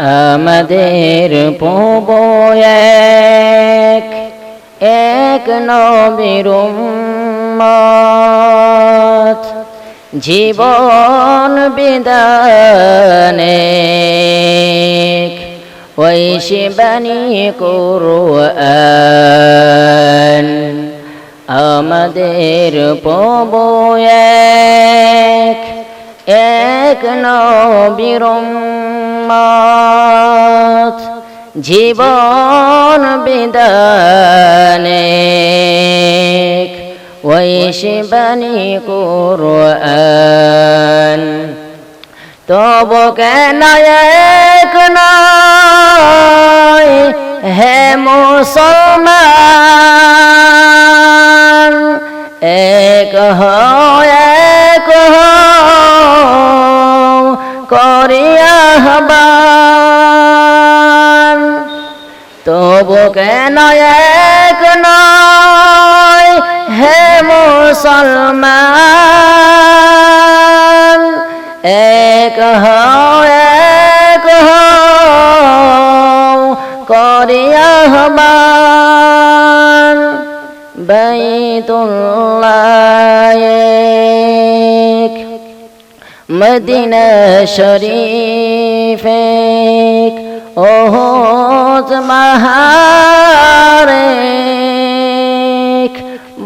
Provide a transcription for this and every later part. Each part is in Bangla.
আমাদের পব এক এক নবীর জীবন বিদানে ওই শিবানী কোরআন। আমাদের পব এক নবীর উম্মত, জীবন বিদানে ওই শিবানী কোরআন। তব কেন এক হে মুসলমান? এক হও এক হও করিয়া হবান তবু কেন এক নয় হে মুসলমান? এক হও এক হও করিয়া হবান বাইতুল্লাহ মদিনা শরীফ। ওহত মাহারে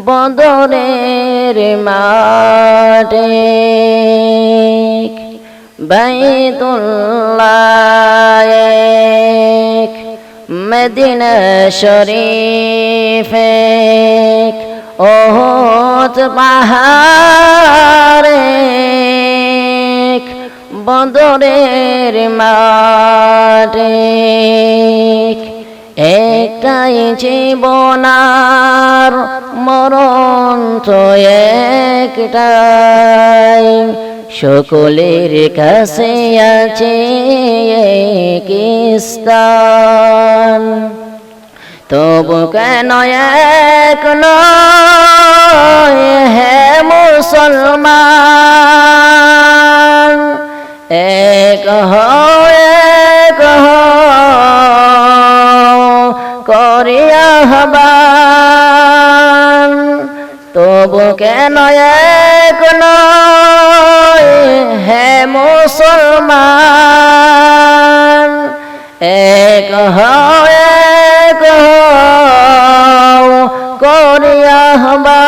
বদরের মাঠে। বাইতুল্লাহ এক মদিনা শরীফ। ওহত পাহাড়ে বদরের মাঠে। একটাই জীবনার মরণ তো একটাই। সকলের কাছে আছে এক স্থান। তবু কেন এক নয় এক এক করিয়া হবান। তবু কেন এক নয় হে মুসলমান? এক এক করিয়া হবান।